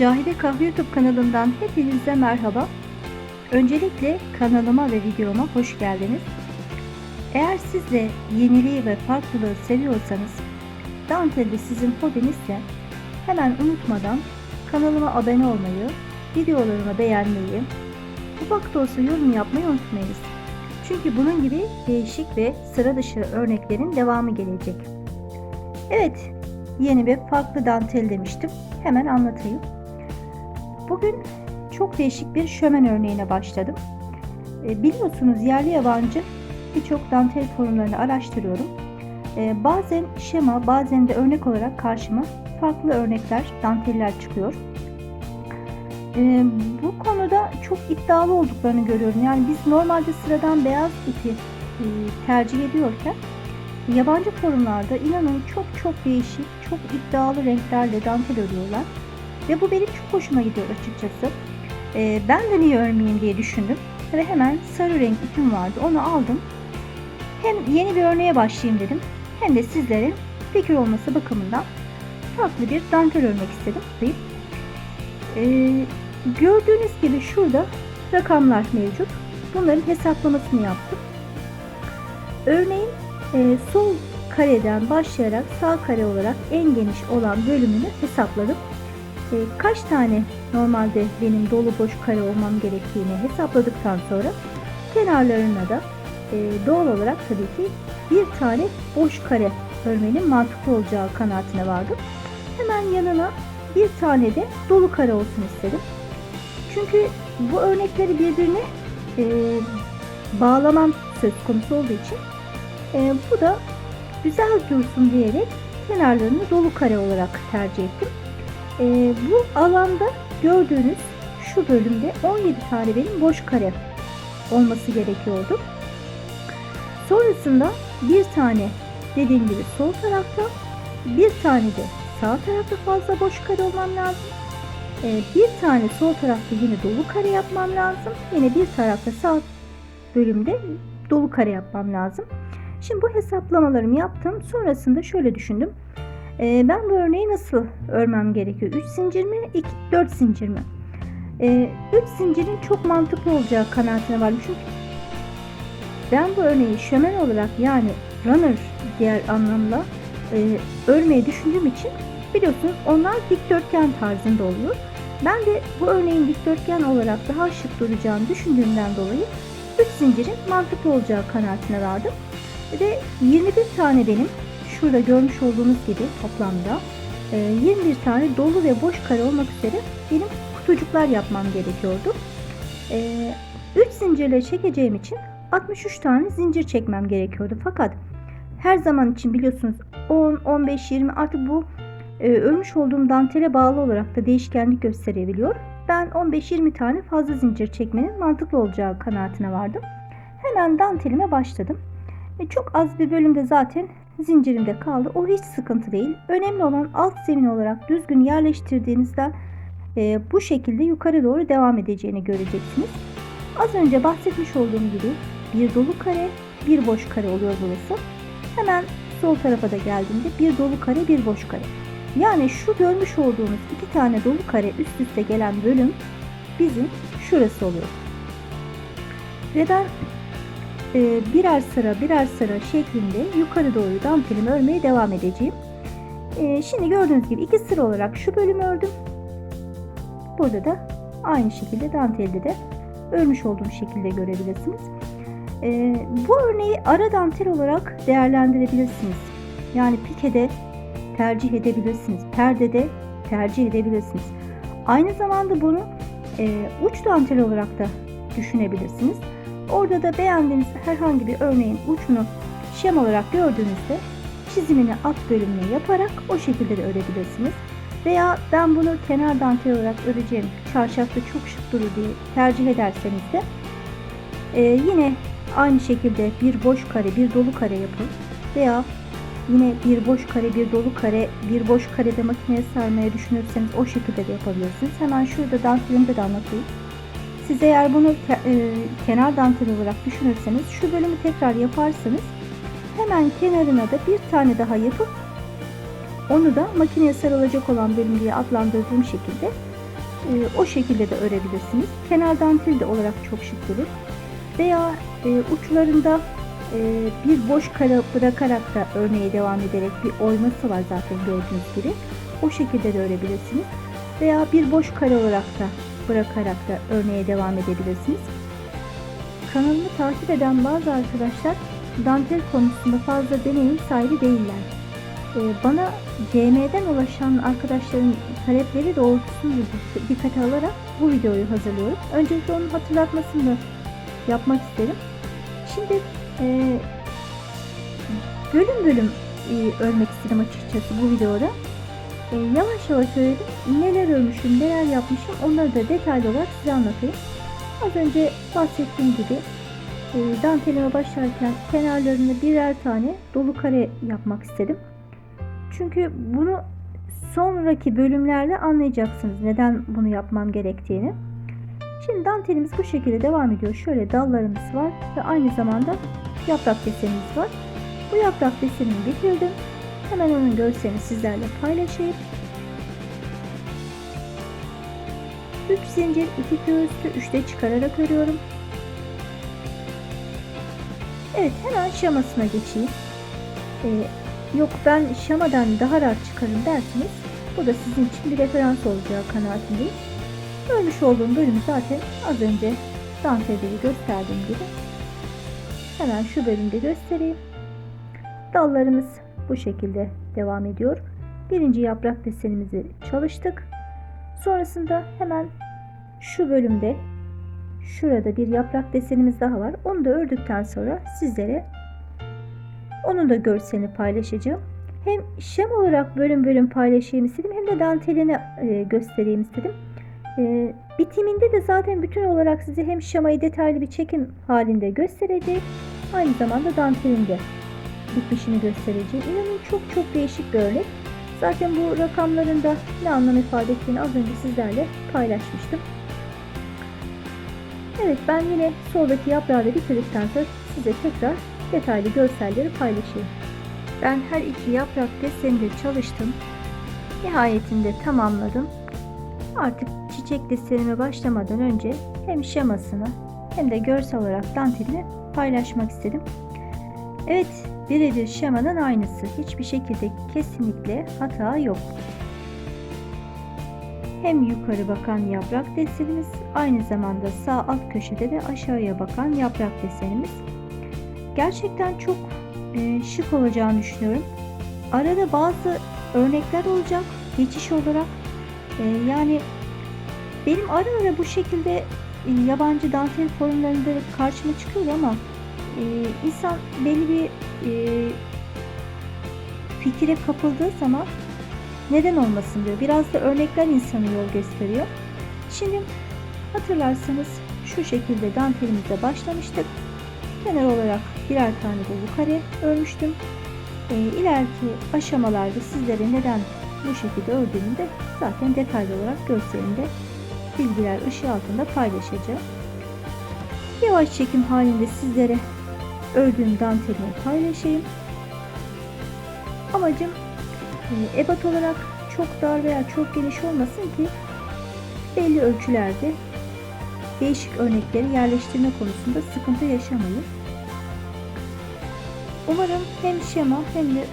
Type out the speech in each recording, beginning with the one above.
Cahide Kahve YouTube kanalından hepinize merhaba. Öncelikle kanalıma ve videoma hoş geldiniz. Eğer siz de yeniliği ve farklılığı seviyorsanız, dantel de sizin hobinizse hemen unutmadan kanalıma abone olmayı, videolarımı beğenmeyi, ufak da olsa yorum yapmayı unutmayınız. Çünkü bunun gibi değişik ve sıra dışı örneklerin devamı gelecek. Evet, yeni bir farklı dantel demiştim. Hemen anlatayım. Bugün çok değişik bir şömen örneğine başladım. E, biliyorsunuz yerli yabancı birçok dantel formlarını araştırıyorum. E, bazen şema bazen de örnek olarak karşıma farklı örnekler, danteller çıkıyor. E, bu konuda çok iddialı olduklarını görüyorum. Yani biz normalde sıradan beyaz ipi e, tercih ediyorken yabancı forumlarda inanın çok çok değişik, çok iddialı renklerle dantel örüyorlar. Ve bu benim çok hoşuma gidiyor açıkçası. Ee, ben de niye örmeyeyim diye düşündüm. Ve hemen sarı renk ipim vardı. Onu aldım. Hem yeni bir örneğe başlayayım dedim. Hem de sizlere fikir olması bakımından farklı bir dantel örmek istedim. Ee, gördüğünüz gibi şurada rakamlar mevcut. Bunların hesaplamasını yaptım. Örneğin e, sol kareden başlayarak sağ kare olarak en geniş olan bölümünü hesapladım. E, kaç tane normalde benim dolu boş kare olmam gerektiğini hesapladıktan sonra kenarlarına da e, doğal olarak tabii ki bir tane boş kare örmenin mantıklı olacağı kanaatine vardım. Hemen yanına bir tane de dolu kare olsun istedim. Çünkü bu örnekleri birbirine e, bağlamam söz konusu olduğu için e, bu da güzel dursun diyerek kenarlarını dolu kare olarak tercih ettim. E, bu alanda gördüğünüz şu bölümde 17 tane benim boş kare olması gerekiyordu. Sonrasında bir tane dediğim gibi sol tarafta bir tane de sağ tarafta fazla boş kare olmam lazım. E, bir tane sol tarafta yine dolu kare yapmam lazım. Yine bir tarafta sağ bölümde dolu kare yapmam lazım. Şimdi bu hesaplamalarımı yaptım. Sonrasında şöyle düşündüm. Ee, ben bu örneği nasıl örmem gerekiyor? 3 zincir mi? 2, 4 zincir mi? 3 ee, zincirin çok mantıklı olacağı kanaatine varım. Çünkü ben bu örneği şömen olarak yani runner diğer anlamda e, örmeyi düşündüğüm için biliyorsunuz onlar dikdörtgen tarzında oluyor. Ben de bu örneğin dikdörtgen olarak daha şık duracağını düşündüğümden dolayı 3 zincirin mantıklı olacağı kanaatine vardım. Ve 21 tane benim şurada görmüş olduğunuz gibi toplamda 21 tane dolu ve boş kare olmak üzere benim kutucuklar yapmam gerekiyordu. 3 zincirle çekeceğim için 63 tane zincir çekmem gerekiyordu. Fakat her zaman için biliyorsunuz 10, 15, 20 artık bu örmüş olduğum dantele bağlı olarak da değişkenlik gösterebiliyor. Ben 15-20 tane fazla zincir çekmenin mantıklı olacağı kanaatine vardım. Hemen dantelime başladım. E çok az bir bölümde zaten zincirimde kaldı. O hiç sıkıntı değil. Önemli olan alt zemin olarak düzgün yerleştirdiğinizde e, bu şekilde yukarı doğru devam edeceğini göreceksiniz. Az önce bahsetmiş olduğum gibi bir dolu kare, bir boş kare oluyor burası. Hemen sol tarafa da geldiğimde bir dolu kare, bir boş kare. Yani şu görmüş olduğunuz iki tane dolu kare üst üste gelen bölüm bizim şurası oluyor. Ve ben birer sıra birer sıra şeklinde yukarı doğru dantelimi örmeye devam edeceğim. E, şimdi gördüğünüz gibi iki sıra olarak şu bölümü ördüm. Burada da aynı şekilde dantelde de örmüş olduğum şekilde görebilirsiniz. E, bu örneği ara dantel olarak değerlendirebilirsiniz. Yani pikede tercih edebilirsiniz. Perdede tercih edebilirsiniz. Aynı zamanda bunu e, uç dantel olarak da düşünebilirsiniz. Orada da beğendiğiniz herhangi bir örneğin ucunu şem olarak gördüğünüzde çizimini alt bölümüne yaparak o şekilde de örebilirsiniz. Veya ben bunu kenar dantel olarak öreceğim çarşafta çok şık durur diye tercih ederseniz de e, yine aynı şekilde bir boş kare bir dolu kare yapın veya yine bir boş kare bir dolu kare bir boş karede makineye sarmaya düşünürseniz o şekilde de yapabilirsiniz. Hemen şurada dantelimde de anlatayım. Siz eğer bunu e, kenar dantel olarak düşünürseniz şu bölümü tekrar yaparsanız hemen kenarına da bir tane daha yapıp onu da makineye sarılacak olan bölüm diye adlandırdığım şekilde e, o şekilde de örebilirsiniz. Kenar dantel de olarak çok şık durur. Veya e, uçlarında e, bir boş kare bırakarak da örneğe devam ederek bir oyması var zaten gördüğünüz gibi. O şekilde de örebilirsiniz. Veya bir boş kare olarak da bırakarak da örneğe devam edebilirsiniz. Kanalımı takip eden bazı arkadaşlar dantel konusunda fazla deneyim sahibi değiller. Ee, bana GM'den ulaşan arkadaşların talepleri doğrultusunda dikkate alarak bu videoyu hazırlıyorum. Öncelikle onun hatırlatmasını yapmak isterim. Şimdi e, bölüm bölüm e, örmek istedim açıkçası bu videoda. E, yavaş yavaş örelim. Neler örmüşüm, neler yapmışım onları da detaylı olarak size anlatayım. Az önce bahsettiğim gibi e, dantelime başlarken kenarlarını birer tane dolu kare yapmak istedim. Çünkü bunu sonraki bölümlerde anlayacaksınız neden bunu yapmam gerektiğini. Şimdi dantelimiz bu şekilde devam ediyor. Şöyle dallarımız var ve aynı zamanda yaprak desenimiz var. Bu yaprak desenini bitirdim. Hemen onun görselini sizlerle paylaşayım. 3 zincir 2 göğüslü 3'te çıkararak örüyorum. Evet hemen şamasına geçeyim. Ee, yok ben şamadan daha rahat çıkarım derseniz bu da sizin için bir referans olacağı kanaatindeyim. Örmüş olduğum bölümü zaten az önce dantelde gösterdiğim gibi. Hemen şu bölümde göstereyim. Dallarımız bu şekilde devam ediyor. Birinci yaprak desenimizi çalıştık. Sonrasında hemen şu bölümde şurada bir yaprak desenimiz daha var. Onu da ördükten sonra sizlere onun da görselini paylaşacağım. Hem şem olarak bölüm bölüm paylaşayım istedim hem de dantelini e, göstereyim istedim. E, bitiminde de zaten bütün olarak size hem şamayı detaylı bir çekim halinde göstereceğim. Aynı zamanda dantelinde bitmişini göstereceğim. İnanın çok çok değişik bir örnek. Zaten bu rakamların da ne anlam ifade ettiğini az önce sizlerle paylaşmıştım. Evet ben yine soldaki yaprağı bitirdikten sonra size tekrar detaylı görselleri paylaşayım. Ben her iki yaprak deseninde çalıştım. Nihayetinde tamamladım. Artık çiçek desenime başlamadan önce hem şemasını hem de görsel olarak dantelini paylaşmak istedim. Evet birebir şemanın aynısı. Hiçbir şekilde kesinlikle hata yok. Hem yukarı bakan yaprak desenimiz aynı zamanda sağ alt köşede de aşağıya bakan yaprak desenimiz. Gerçekten çok e, şık olacağını düşünüyorum. Arada bazı örnekler olacak geçiş olarak. E, yani benim ara ara bu şekilde e, yabancı dantel forumlarında karşıma çıkıyor ama e, insan belli bir e, fikire kapıldığı zaman neden olmasın diyor. Biraz da örnekler insanı yol gösteriyor. Şimdi hatırlarsanız şu şekilde dantelimize başlamıştık. Kenar olarak birer tane dolu kare örmüştüm. E, ileriki aşamalarda sizlere neden bu şekilde ördüğümü de zaten detaylı olarak görselinde bilgiler ışığı altında paylaşacağım. Yavaş çekim halinde sizlere ördüğüm dantelimi paylaşayım. Amacım e, ebat olarak çok dar veya çok geniş olmasın ki belli ölçülerde değişik örnekleri yerleştirme konusunda sıkıntı yaşamayın. Umarım hem şema hem de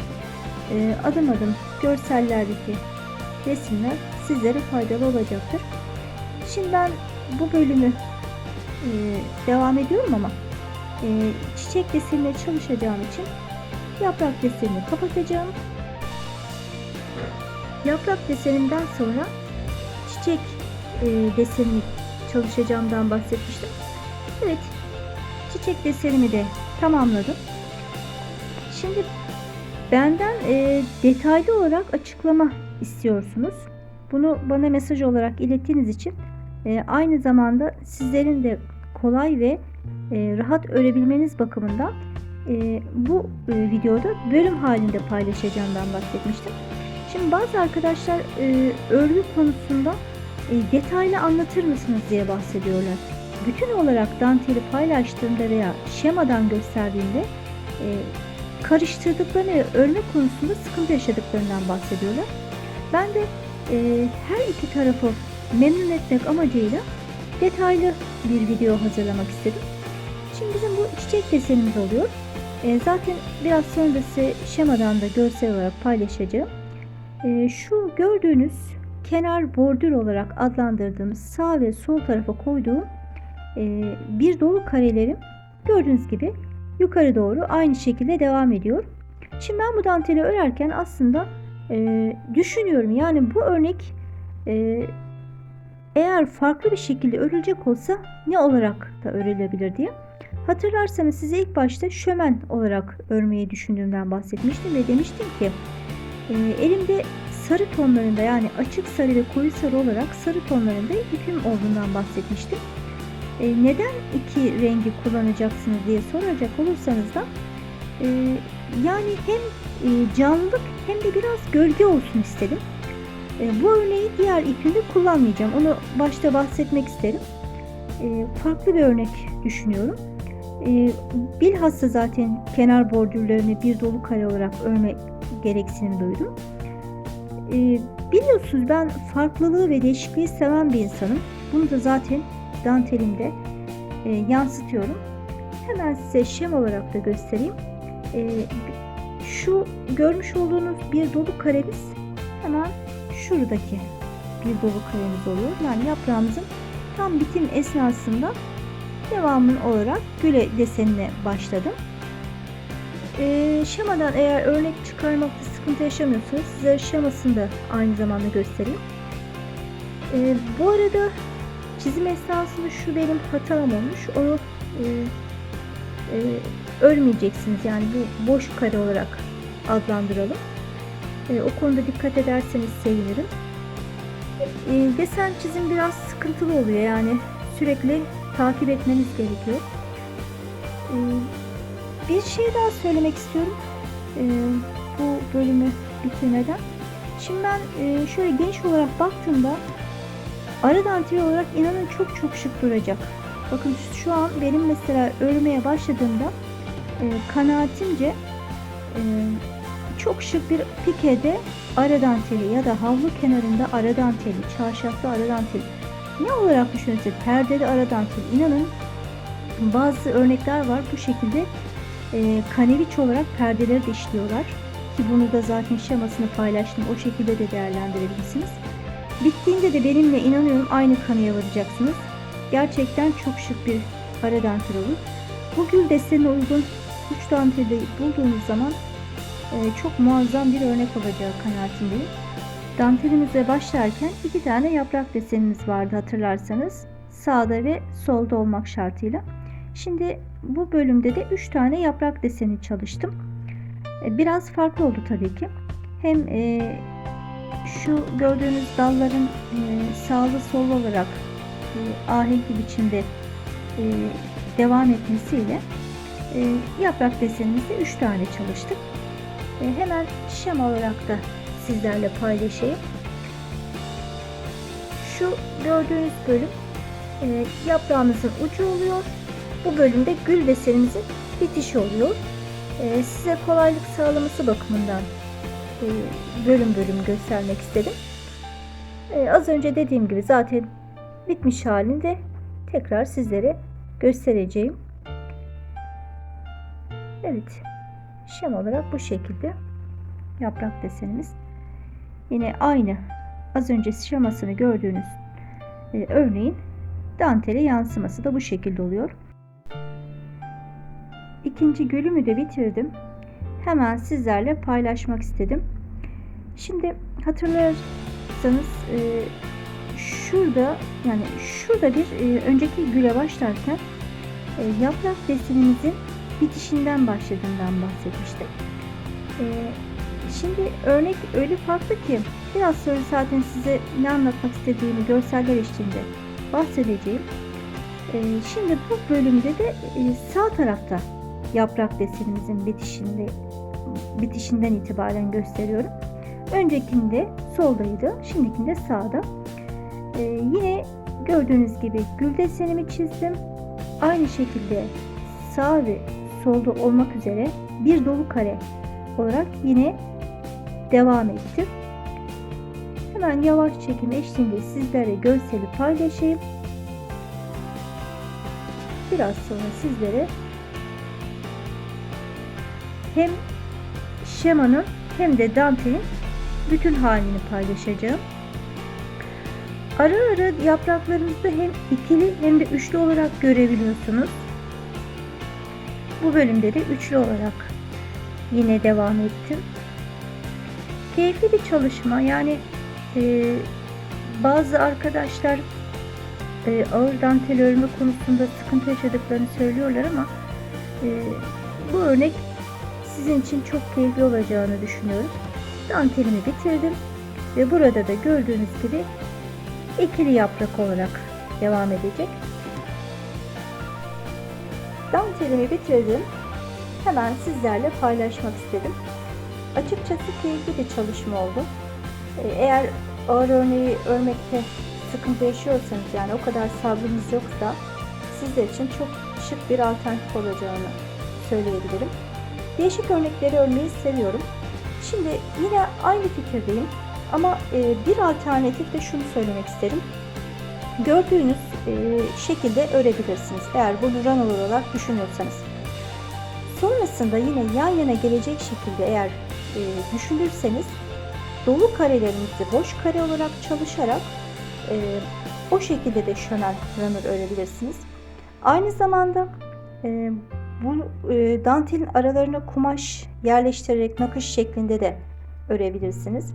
e, adım adım görsellerdeki resimler sizlere faydalı olacaktır. Şimdi ben bu bölümü e, devam ediyorum ama çiçek desenine çalışacağım için yaprak desenini kapatacağım. Yaprak deseninden sonra çiçek e, desenini çalışacağımdan bahsetmiştim. Evet, çiçek desenimi de tamamladım. Şimdi benden e, detaylı olarak açıklama istiyorsunuz. Bunu bana mesaj olarak ilettiğiniz için e, aynı zamanda sizlerin de kolay ve e, rahat örebilmeniz bakımından e, bu e, videoda bölüm halinde paylaşacağımdan bahsetmiştim. Şimdi bazı arkadaşlar örgü konusunda detaylı anlatır mısınız diye bahsediyorlar. Bütün olarak danteli paylaştığımda veya şemadan gösterdiğimde e, karıştırdıklarını örme konusunda sıkıntı yaşadıklarından bahsediyorlar. Ben de e, her iki tarafı memnun etmek amacıyla detaylı bir video hazırlamak istedim. Şimdi bizim bu çiçek desenimiz oluyor. E, zaten biraz sonra şemadan da görsel olarak paylaşacağım. E, şu gördüğünüz kenar bordür olarak adlandırdığımız sağ ve sol tarafa koyduğum e, bir dolu karelerim gördüğünüz gibi yukarı doğru aynı şekilde devam ediyor. Şimdi ben bu danteli örerken aslında e, düşünüyorum yani bu örnek e, eğer farklı bir şekilde örülecek olsa ne olarak da örülebilir diye. Hatırlarsanız size ilk başta şömen olarak örmeyi düşündüğümden bahsetmiştim ve demiştim ki e, elimde sarı tonlarında yani açık sarı ve koyu sarı olarak sarı tonlarında ipim olduğundan bahsetmiştim. E, neden iki rengi kullanacaksınız diye soracak olursanız da e, yani hem e, canlılık hem de biraz gölge olsun istedim. E, bu örneği diğer ipimde kullanmayacağım. Onu başta bahsetmek isterim. E, farklı bir örnek düşünüyorum. E, bilhassa zaten kenar bordürlerini bir dolu kare olarak örme gereksinim duydum. E, biliyorsunuz ben farklılığı ve değişikliği seven bir insanım. Bunu da zaten dantelimde e, yansıtıyorum. Hemen size şem olarak da göstereyim. E, şu görmüş olduğunuz bir dolu karemiz hemen şuradaki bir dolu karemiz oluyor. Yani yaprağımızın tam bitim esnasında devamın olarak güle desenine başladım. E, şemadan eğer örnek çıkarmakta sıkıntı yaşamıyorsanız size şemasını da aynı zamanda göstereyim. E, bu arada çizim esnasında şu benim hatam olmuş. Onu e, e, örmeyeceksiniz. Yani bu boş kare olarak adlandıralım. E, o konuda dikkat ederseniz sevinirim. E, desen çizim biraz sıkıntılı oluyor. Yani sürekli takip etmeniz gerekiyor. E, bir şey daha söylemek istiyorum. E, bu bölümü bitirmeden. Şimdi ben e, şöyle geniş olarak baktığımda ara danteli olarak inanın çok çok şık duracak. Bakın şu an benim mesela örmeye başladığımda e, kanaatimce e, çok şık bir pikede ara danteli ya da havlu kenarında ara danteli, çarşaflı ara danteli ne olarak düşünürsek perdede ara danteli inanın bazı örnekler var bu şekilde e, kaneviç olarak perdeleri de işliyorlar ki bunu da zaten şemasını paylaştım o şekilde de değerlendirebilirsiniz. Bittiğinde de benimle inanıyorum aynı kanıya varacaksınız. Gerçekten çok şık bir ara dantel olur. Bu gül desenine uygun uç danteli bulduğunuz zaman e, çok muazzam bir örnek olacağı kanaatindeyim. Dantelimize başlarken iki tane yaprak desenimiz vardı hatırlarsanız. Sağda ve solda olmak şartıyla. Şimdi bu bölümde de 3 tane yaprak deseni çalıştım. E, biraz farklı oldu tabii ki. Hem e, şu gördüğünüz dalların e, sağlı sollu olarak e, ahenkli biçimde e, devam etmesiyle e, yaprak desenimizde 3 tane çalıştık. E, hemen şema olarak da sizlerle paylaşayım. Şu gördüğünüz bölüm e, yaprağımızın ucu oluyor. Bu bölümde gül desenimizin bitişi oluyor. E, size kolaylık sağlaması bakımından e, bölüm bölüm göstermek istedim. E, az önce dediğim gibi zaten bitmiş halinde tekrar sizlere göstereceğim. Evet. Şem olarak bu şekilde yaprak desenimiz. Yine aynı az önce şemasını gördüğünüz e, örneğin dantele yansıması da bu şekilde oluyor. İkinci gülümü de bitirdim. Hemen sizlerle paylaşmak istedim. Şimdi hatırlarsanız e, şurada yani şurada bir e, önceki güle başlarken e, yaprak desenimizin bitişinden başladığından bahsetmiştim. E, şimdi örnek öyle farklı ki biraz sonra zaten size ne anlatmak istediğimi görseller eşliğinde bahsedeceğim. E, şimdi bu bölümde de e, sağ tarafta yaprak desenimizin bitişinde bitişinden itibaren gösteriyorum. Öncekinde soldaydı, şimdikinde sağda. Ee, yine gördüğünüz gibi gül desenimi çizdim. Aynı şekilde sağ ve solda olmak üzere bir dolu kare olarak yine devam ettim. Hemen yavaş çekim eşliğinde sizlere görseli paylaşayım. Biraz sonra sizlere hem şemanın hem de dantelin bütün halini paylaşacağım. Ara ara yapraklarınızı hem ikili hem de üçlü olarak görebiliyorsunuz. Bu bölümde de üçlü olarak yine devam ettim. Keyifli bir çalışma yani e, bazı arkadaşlar e, ağır dantel örme konusunda sıkıntı yaşadıklarını söylüyorlar ama e, bu örnek sizin için çok keyifli olacağını düşünüyorum. Dantelimi bitirdim ve burada da gördüğünüz gibi ikili yaprak olarak devam edecek. Dantelimi bitirdim. Hemen sizlerle paylaşmak istedim. Açıkçası keyifli bir çalışma oldu. Ee, Eğer ağır örneği örmekte sıkıntı yaşıyorsanız yani o kadar sabrınız yoksa sizler için çok şık bir alternatif olacağını söyleyebilirim. Değişik örnekleri örmeyi seviyorum. Şimdi yine aynı fikirdeyim ama e, bir alternatif de şunu söylemek isterim. Gördüğünüz e, şekilde örebilirsiniz eğer bunu runner olarak düşünüyorsanız. Sonrasında yine yan yana gelecek şekilde eğer e, düşünürseniz dolu karelerinizi boş kare olarak çalışarak e, o şekilde de şönen runner örebilirsiniz. Aynı zamanda e, bu e, dantelin aralarına kumaş yerleştirerek nakış şeklinde de örebilirsiniz.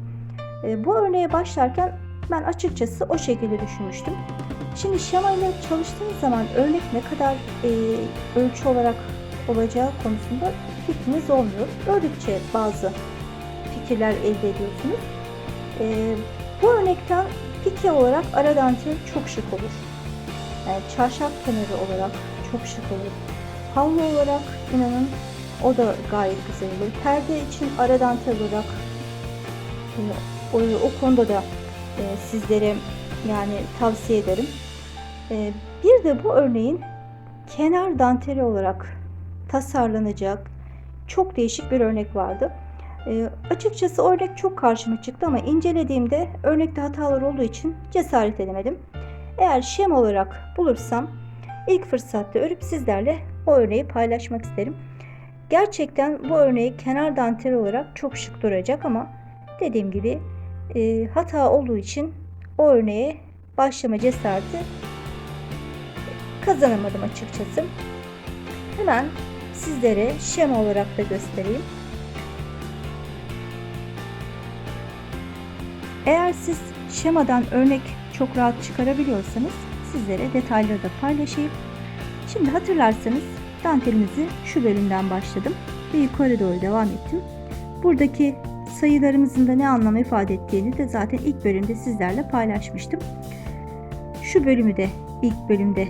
E, bu örneğe başlarken ben açıkçası o şekilde düşünmüştüm. Şimdi şema ile çalıştığınız zaman örnek ne kadar e, ölçü olarak olacağı konusunda fikriniz olmuyor. Ördükçe bazı fikirler elde ediyorsunuz. E, bu örnekten pike olarak ara çok şık olur. Yani çarşaf kenarı olarak çok şık olur. Havlu olarak inanın o da gayet güzel olur. Perde için ara olarak o, o konuda da e, sizlere yani tavsiye ederim. E, bir de bu örneğin kenar danteli olarak tasarlanacak çok değişik bir örnek vardı. E, açıkçası örnek çok karşıma çıktı ama incelediğimde örnekte hatalar olduğu için cesaret edemedim. Eğer şem olarak bulursam ilk fırsatta örüp sizlerle o örneği paylaşmak isterim. Gerçekten bu örneği kenar dantel olarak çok şık duracak ama dediğim gibi e, hata olduğu için o örneğe başlama cesareti kazanamadım açıkçası. Hemen sizlere şema olarak da göstereyim. Eğer siz şemadan örnek çok rahat çıkarabiliyorsanız sizlere detayları da paylaşayım. Şimdi hatırlarsanız dantelimizi şu bölümden başladım ve yukarı doğru devam ettim. Buradaki sayılarımızın da ne anlam ifade ettiğini de zaten ilk bölümde sizlerle paylaşmıştım. Şu bölümü de ilk bölümde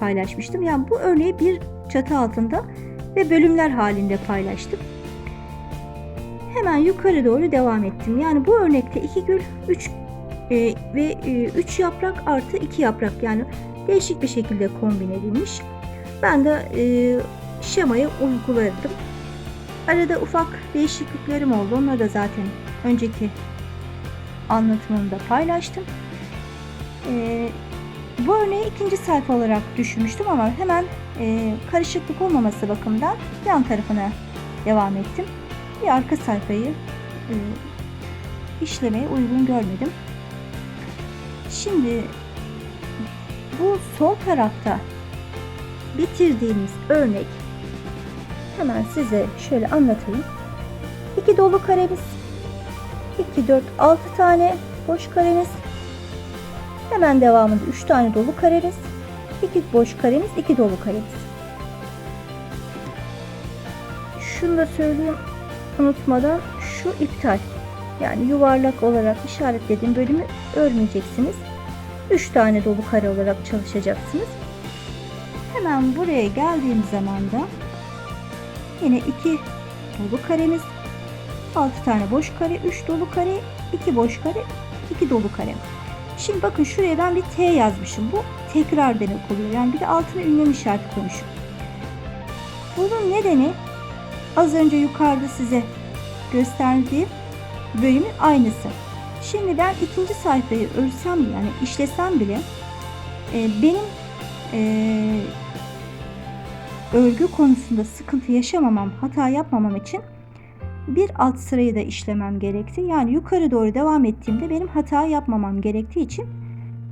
paylaşmıştım. Yani bu örneği bir çatı altında ve bölümler halinde paylaştım. Hemen yukarı doğru devam ettim. Yani bu örnekte 2 gül 3 e, ve 3 e, yaprak artı 2 yaprak yani değişik bir şekilde kombin edilmiş. Ben de e, şemayı uyguladım. Arada ufak değişikliklerim oldu. Onları da zaten önceki anlatımımda paylaştım. E, bu örneği ikinci sayfa olarak düşünmüştüm ama hemen e, karışıklık olmaması bakımından yan tarafına devam ettim. Bir arka sayfayı e, işlemeye uygun görmedim. Şimdi bu sol tarafta bitirdiğimiz örnek hemen size şöyle anlatayım. 2 dolu karemiz, 2, 4, 6 tane boş karemiz, hemen devamında 3 tane dolu karemiz, 2 boş karemiz, 2 dolu karemiz. Şunu da söyleyeyim unutmadan şu iptal. Yani yuvarlak olarak işaretlediğim bölümü örmeyeceksiniz. 3 tane dolu kare olarak çalışacaksınız. Hemen buraya geldiğim zaman da yine 2 dolu karemiz, 6 tane boş kare, 3 dolu kare, 2 boş kare, 2 dolu kare. Şimdi bakın şuraya ben bir T yazmışım. Bu tekrar demek oluyor. Yani bir de altına ünlem işareti koymuşum. Bunun nedeni az önce yukarıda size gösterdiğim bölümün aynısı. Şimdi ben ikinci sayfayı örsem yani işlesem bile e, benim e, örgü konusunda sıkıntı yaşamamam, hata yapmamam için bir alt sırayı da işlemem gerekti. Yani yukarı doğru devam ettiğimde benim hata yapmamam gerektiği için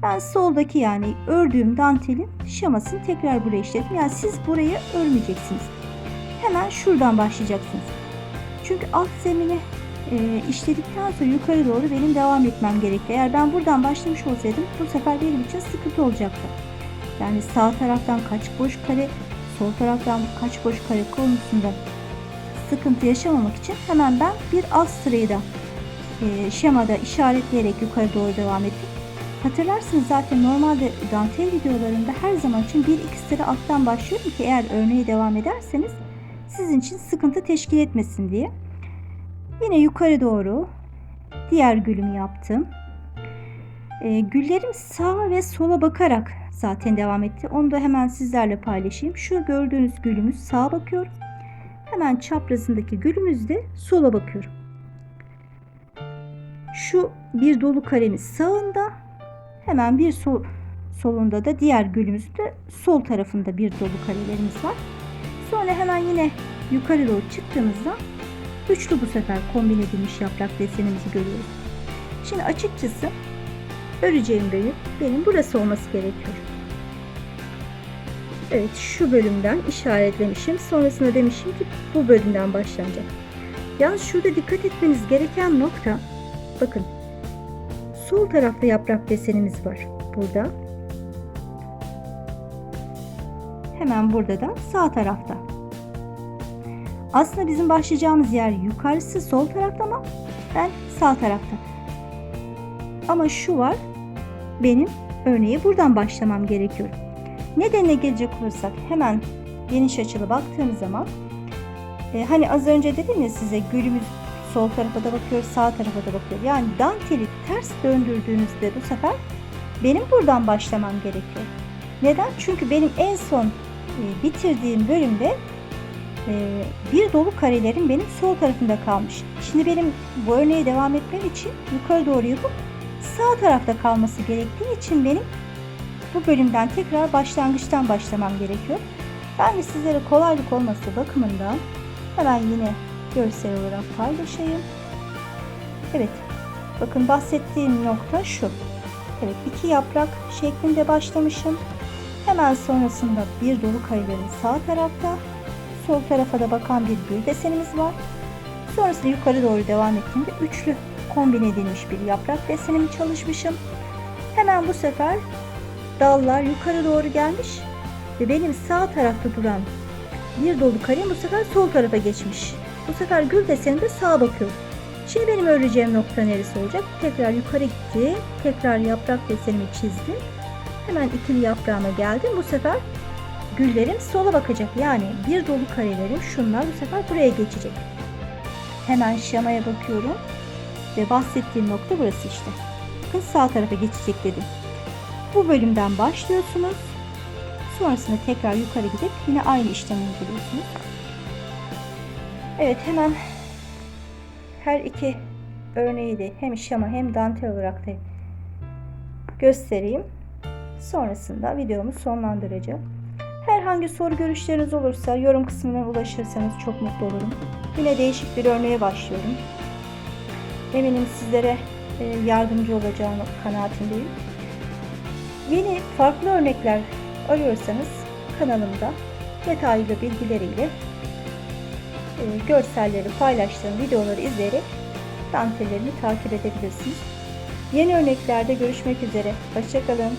ben soldaki yani ördüğüm dantelin şemasını tekrar buraya işledim. Yani siz burayı örmeyeceksiniz. Hemen şuradan başlayacaksınız. Çünkü alt zemini e, işledikten sonra yukarı doğru benim devam etmem gerekti. Eğer ben buradan başlamış olsaydım bu sefer benim için sıkıntı olacaktı. Yani sağ taraftan kaç boş kare, sol taraftan kaç boş kare konusunda sıkıntı yaşamamak için hemen ben bir alt sırayı da e, şemada işaretleyerek yukarı doğru devam ettim. Hatırlarsınız zaten normalde dantel videolarında her zaman için bir iki sıra alttan başlıyorum ki eğer örneğe devam ederseniz sizin için sıkıntı teşkil etmesin diye. Yine yukarı doğru diğer gülümü yaptım. E, güllerim sağa ve sola bakarak zaten devam etti. Onu da hemen sizlerle paylaşayım. Şu gördüğünüz gülümüz sağa bakıyor. Hemen çaprazındaki gülümüz de sola bakıyorum. Şu bir dolu karemiz sağında. Hemen bir sol, solunda da diğer gülümüzün de sol tarafında bir dolu karelerimiz var. Sonra hemen yine yukarı doğru çıktığımızda üçlü bu sefer kombin edilmiş yaprak desenimizi görüyoruz. Şimdi açıkçası öreceğim bölüm benim burası olması gerekiyor. Evet şu bölümden işaretlemişim. Sonrasında demişim ki bu bölümden başlanacak. Yalnız şurada dikkat etmeniz gereken nokta bakın sol tarafta yaprak desenimiz var. Burada. Hemen burada da sağ tarafta. Aslında bizim başlayacağımız yer yukarısı sol tarafta ama ben sağ tarafta. Ama şu var. Benim örneği buradan başlamam gerekiyor. Nedenine gelecek olursak hemen geniş açılı baktığım zaman e, hani az önce dedim ya size gülümüz sol tarafa da bakıyor sağ tarafa da bakıyor. Yani danteli ters döndürdüğünüzde bu sefer benim buradan başlamam gerekiyor. Neden? Çünkü benim en son e, bitirdiğim bölümde e, bir dolu karelerim benim sol tarafında kalmış. Şimdi benim bu örneğe devam etmem için yukarı doğru yapıp sağ tarafta kalması gerektiği için benim bu bölümden tekrar başlangıçtan başlamam gerekiyor. Ben de sizlere kolaylık olması bakımından hemen yine görsel olarak paylaşayım. Evet. Bakın bahsettiğim nokta şu. Evet iki yaprak şeklinde başlamışım. Hemen sonrasında bir dolu karelerin sağ tarafta, sol tarafa da bakan bir gül desenimiz var. Sonrasında yukarı doğru devam ettiğimde üçlü kombin edilmiş bir yaprak desenimi çalışmışım. Hemen bu sefer dallar yukarı doğru gelmiş ve benim sağ tarafta duran bir dolu karem bu sefer sol tarafa geçmiş. Bu sefer gül deseni de sağa bakıyor. Şimdi benim öreceğim nokta neresi olacak? Tekrar yukarı gitti. Tekrar yaprak desenimi çizdim. Hemen ikili yaprağıma geldim. Bu sefer güllerim sola bakacak. Yani bir dolu karelerim şunlar bu sefer buraya geçecek. Hemen şemaya bakıyorum. Ve bahsettiğim nokta burası işte. Bakın sağ tarafa geçecek dedim. Bu bölümden başlıyorsunuz. Sonrasında tekrar yukarı gidip yine aynı işlemi uyguluyorsunuz. Evet hemen her iki örneği de hem şama hem dantel olarak da göstereyim. Sonrasında videomu sonlandıracağım. Herhangi soru görüşleriniz olursa yorum kısmına ulaşırsanız çok mutlu olurum. Yine değişik bir örneğe başlıyorum. Eminim sizlere e, yardımcı olacağını kanaatindeyim. Yeni farklı örnekler arıyorsanız kanalımda detaylı bilgileriyle e, görselleri paylaştığım videoları izleyerek dantellerimi takip edebilirsiniz. Yeni örneklerde görüşmek üzere. Hoşçakalın.